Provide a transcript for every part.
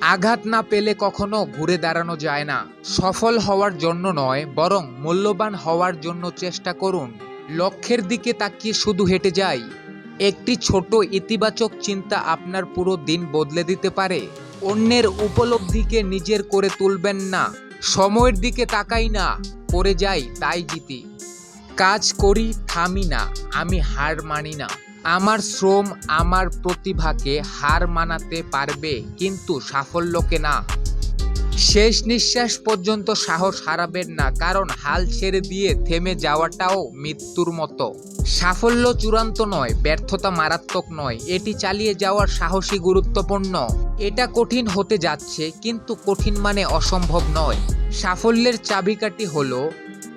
আঘাত না পেলে কখনো ঘুরে দাঁড়ানো যায় না। সফল হওয়ার জন্য নয়, বরং মূল্যবান হওয়ার জন্য চেষ্টা করুন। লক্ষ্যের দিকে তাকিয়ে শুধু হেঁটে যাই। একটি ছোট ইতিবাচক চিন্তা আপনার পুরো দিন বদলে দিতে পারে। অন্যের উপলব্ধিকে নিজের করে তুলবেন না। সময়ের দিকে তাকাই না, করে যাই তাই জিতি কাজ করি থামি না, আমি হার মানি না। আমার শ্রম আমার প্রতিভাকে হার মানাতে পারবে, কিন্তু সাফল্যকে না। শেষ নিঃশ্বাস পর্যন্ত সাহস হারাবেন না, কারণ হাল ছেড়ে দিয়ে থেমে যাওয়াটাও মৃত্যুর মতো। সাফল্য চূড়ান্ত নয়, ব্যর্থতা মারাত্মক নয়, এটি চালিয়ে যাওয়ার সাহসী গুরুত্বপূর্ণ। এটা কঠিন হতে যাচ্ছে, কিন্তু কঠিন মানে অসম্ভব নয়। সাফল্যের চাবিকাঠি হলো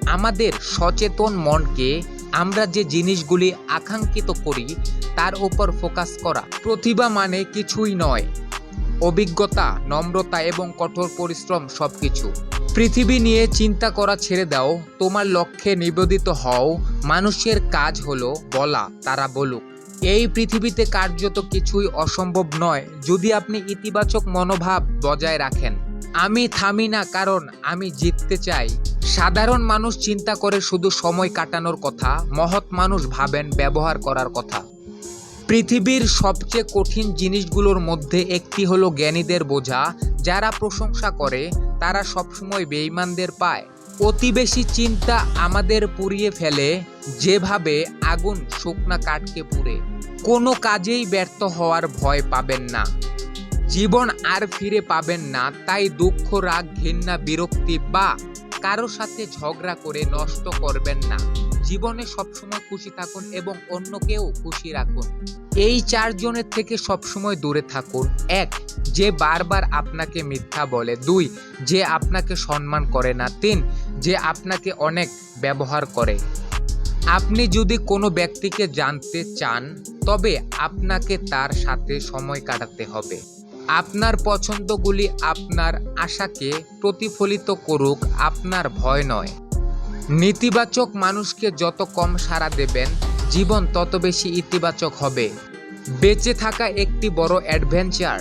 আমাদের সচেতন মনকে আমরা যে জিনিসগুলি আকাঙ্ক্ষিত করি, তার উপর ফোকাস করা। প্রতিভা মানে কিছুই নয়। অভিজ্ঞতা, নম্রতা এবং কঠোর পরিশ্রম সব কিছু পৃথিবী নিয়ে চিন্তা করা ছেড়ে দাও, তোমার লক্ষ্যে নিবেদিত হও, মানুষের কাজ হলো বলা, তারা বলুক। এই পৃথিবীতে কার্যত কিছুই অসম্ভব নয়, যদি আপনি ইতিবাচক মনোভাব বজায় রাখেন। আমি থামি না কারণ আমি জিততে চাই। সাধারণ মানুষ চিন্তা করে শুধু সময় কাটানোর কথা, মহৎ মানুষ ভাবেন ব্যবহার করার কথা। পৃথিবীর সবচেয়ে কঠিন জিনিসগুলোর মধ্যে একটি হলো জ্ঞানীদের বোঝা, যারা প্রশংসা করে, তারা সবসময় বেঈমানদের পায়। অতি বেশি চিন্তা আমাদের পুড়িয়ে ফেলে, যেভাবে আগুন শুকনা কাঠকে পুড়ে। কোনো কাজেই ব্যর্থ হওয়ার ভয় পাবেন না। জীবন আর ফিরে পাবেন না, তাই দুঃখ, রাগ, ঘৃণা, বিরক্তি বা কারও সাথে ঝগড়া করে নষ্ট করবেন না। জীবনে সবসময় খুশি থাকুন এবং অন্যকেও খুশি রাখুন। এই চারজনের থেকে সবসময় দূরে থাকুন। এক, যে বারবার আপনাকে মিথ্যা বলে। দুই, যে আপনাকে সম্মান করে না। তিন, যে আপনাকে অনেক ব্যবহার করে। আপনি যদি কোনো ব্যক্তিকে জানতে চান, তবে আপনাকে তার সাথে সময় কাটাতে হবে। আপনার পছন্দগুলি আপনার আশাকে প্রতিফলিত করুক, আপনার ভয় নয়। নেতিবাচক মানুষকে যত কম সাড়া দেবেন, জীবন তত বেশি ইতিবাচক হবে। বেঁচে থাকা একটি বড় অ্যাডভেঞ্চার।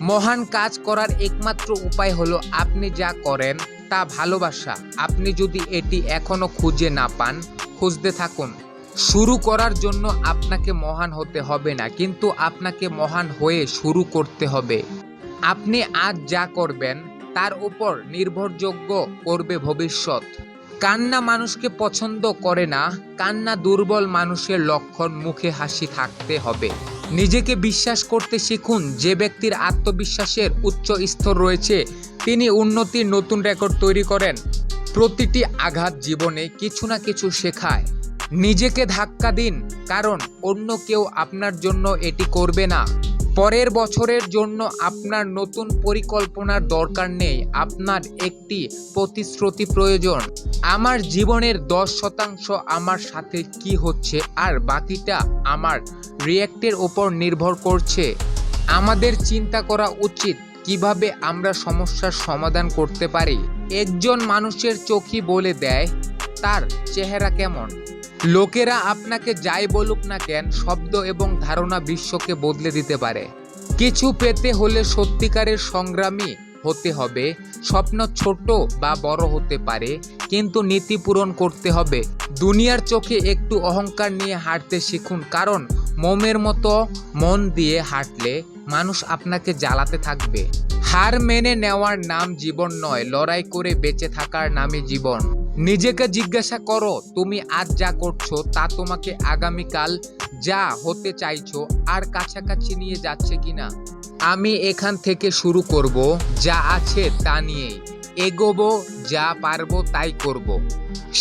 মহান কাজ করার একমাত্র উপায় হলো আপনি যা করেন, তা ভালোবাসা। আপনি যদি এটি এখনও খুঁজে না পান, খুঁজতে থাকুন। শুরু করার জন্য আপনাকে মহান হতে হবে না, কিন্তু আপনাকে মহান হয়ে শুরু করতে হবে। আপনি আজ যা করবেন, তার উপর নির্ভরযোগ্য করবে ভবিষ্যৎ। কান্না মানুষকে পছন্দ করে না, কান্না দুর্বল মানুষের লক্ষণ মুখে হাসি থাকতে হবে। নিজেকে বিশ্বাস করতে শিখুন, যে ব্যক্তির আত্মবিশ্বাসের উচ্চ স্তর রয়েছে, তিনি উন্নতির নতুন রেকর্ড তৈরি করেন। প্রতিটি আঘাত জীবনে কিছু না কিছু শেখায়। নিজেকে ধাক্কা দিন, কারণ অন্য কেউ আপনার জন্য এটি করবে না। পরের বছরের জন্য আপনার নতুন পরিকল্পনার দরকার নেই, আপনার একটি প্রতিশ্রুতি প্রয়োজন। আমার জীবনের দশ শতাংশ আমার সাথে কি হচ্ছে আর বাকিটা আমার রিয়্যাক্টের ওপর নির্ভর করছে। আমাদের চিন্তা করা উচিত কীভাবে আমরা সমস্যার সমাধান করতে পারি। একজন মানুষের চোখই বলে দেয় তার চেহারা কেমন? লোকেরা আপনাকে যাই বলুক না কেন শব্দ এবং ধারণা বিশ্বকে বদলে দিতে পারে। কিছু পেতে হলে সত্যিকারের সংগ্রামী হতে হবে, স্বপ্ন ছোট বা বড় হতে পারে, কিন্তু নীতি পূরণ করতে হবে। দুনিয়ার চোখে একটু অহংকার নিয়ে হাঁটতে শিখুন, কারণ মোমের মতো মন দিয়ে হাঁটলে মানুষ আপনাকে জ্বালাতে থাকবে। হার মেনে নেওয়ার নাম জীবন নয়, লড়াই করে বেঁচে থাকার নামই জীবন। নিজেকে জিজ্ঞাসা করো, তুমি আজ যা করছ, তা তোমাকে আগামীকাল যা হতে চাইছো আর কাছাকাছি নিয়ে যাচ্ছে কিনা? আমি এখান থেকে শুরু করব, যা আছে তা নিয়েই। এগোবো, যা পারব তাই করব।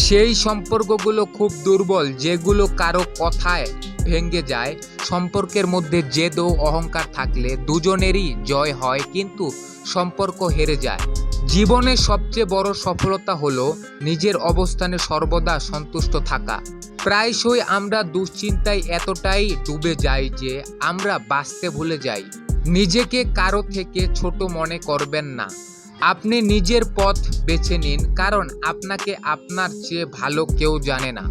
সেই সম্পর্কগুলো খুব দুর্বল, যেগুলো কারও কথায় ভেঙে যায়। সম্পর্কের মধ্যে জেদ ও অহংকার থাকলে দুজনেরই জয় হয়, কিন্তু সম্পর্ক হেরে যায়। জীবনের সবচেয়ে বড় সফলতা হলো নিজের অবস্থানে সর্বদা সন্তুষ্ট থাকা। প্রায়শই আমরা দুশ্চিন্তায় এতটাই ডুবে যাই যে আমরা বাঁচতে ভুলে যাই। নিজেকে কারও থেকে ছোট মনে করবেন না। আপনি নিজের পথ বেছে নিন, কারণ আপনাকে আপনার চেয়ে ভালো কেউ জানে না।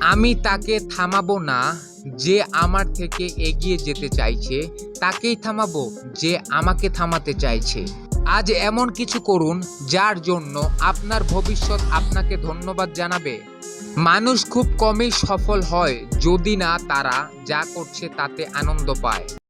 আমি তাকে থামাবো না যে আমার থেকে এগিয়ে যেতে চাইছে, তাকেই থামাবো যে আমাকে থামাতে চাইছে। আজ এমন কিছু করুন যার জন্য আপনার ভবিষ্যৎ আপনাকে ধন্যবাদ জানাবে। মানুষ খুব কমই সফল হয় যদি না তারা যা করছে তাতে আনন্দ পায়।